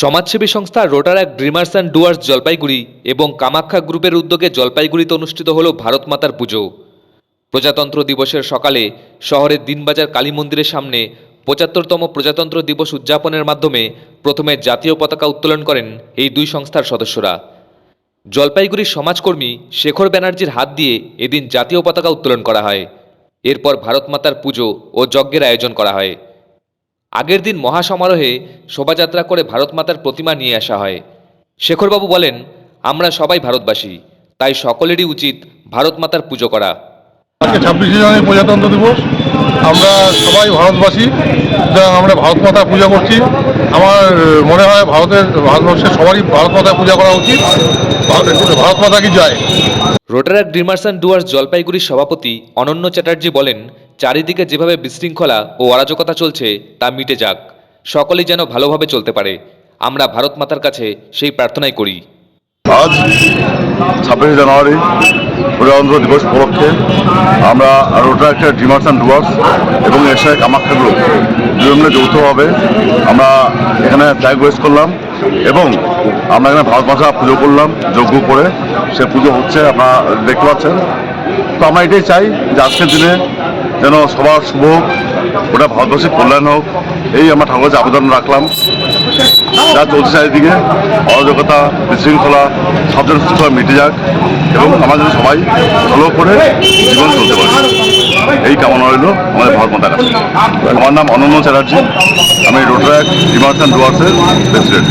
সমাজসেবী সংস্থা Rotaract dreamers and Dooars Jalpaiguri এবং কামাখ্যা গ্রুপের উদ্যোগে জলপাইগুড়িতে অনুষ্ঠিত হল ভারত মাতার পুজো। প্রজাতন্ত্র দিবসের সকালে শহরের দিনবাজার কালী মন্দিরের সামনে পঁচাত্তরতম প্রজাতন্ত্র দিবস উদযাপনের মাধ্যমে প্রথমে জাতীয় পতাকা উত্তোলন করেন এই দুই সংস্থার সদস্যরা। জলপাইগুড়ির সমাজকর্মী শেখর ব্যানার্জির হাত দিয়ে এদিন জাতীয় পতাকা উত্তোলন করা হয়। এরপর ভারত মাতার পুজো ও যজ্ঞের আয়োজন করা হয়। আগের দিন মহাসমারোহে শোভাযাত্রা করে ভারত মাতার প্রতিমা নিয়ে আসা হয়। শেখরবাবু বলেন, আমরা সবাই ভারতবাসী, তাই সকলেরই উচিত ভারত মাতার পুজো করা। ছাব্বিশে জানুয়ারি প্রজাতন্ত্র দিবস। আমরা সবাই ভারতবাসী সুতরাং আমরা ভারত মাতা পূজা করছি। আমার মনে হয় ভারতের ভারতবর্ষের সবারই ভারত মাতা পূজা করা উচিত। ভারত- মাতা কি যায়? রোটারাক ড্রিমার্স অ্যান্ড ডুয়ার্স জলপাইগুড়ির সভাপতি অনন্য চ্যাটার্জি বলেন চারিদিকে যেভাবে বিশৃঙ্খলা ও অরাজকতা চলছে তা মিটে যাক। সকলেই যেন ভালোভাবে চলতে পারে। আমরা ভারত মাতার কাছে সেই প্রার্থনাই করি। আজ ছাব্বিশে জানুয়ারি প্রজাতন্ত্র দিবস উপলক্ষে আমরা রোটার ডিমার্স অ্যান্ড ডুয়ার্স এবং এশিয়ায় কামাখ্যা গ্রুপ দুজন যৌথভাবে আমরা এখানে ফ্ল্যাগ ওয়েস্ট করলাম এবং আমরা এখানে ভারত মাসা পুজো করলাম, যজ্ঞ করে। সে পুজো হচ্ছে আপনারা দেখতে পাচ্ছেন। তো আমরা এটাই চাই যে আজকের দিনে যেন সবার শুভ ওটা ভারতবর্ষের কল্যাণ হোক, এই আমরা ঠাকুরের কাছে আবেদন রাখলাম। যা চলছে চারিদিকে, অরাজকতা, বিশৃঙ্খলা, সব যেন সুস্থভাবে মিটে যাক এবং আমাদের সবাই ভালো করে জীবন চলতে পারে। এই কামনা রইল আমাদের ভারত মাতার কাছে। আমার নাম অনন্য চ্যাটার্জি, আমি রোটারাক ডিমার্স অ্যান্ড ডুয়ার্সের প্রেসিডেন্ট।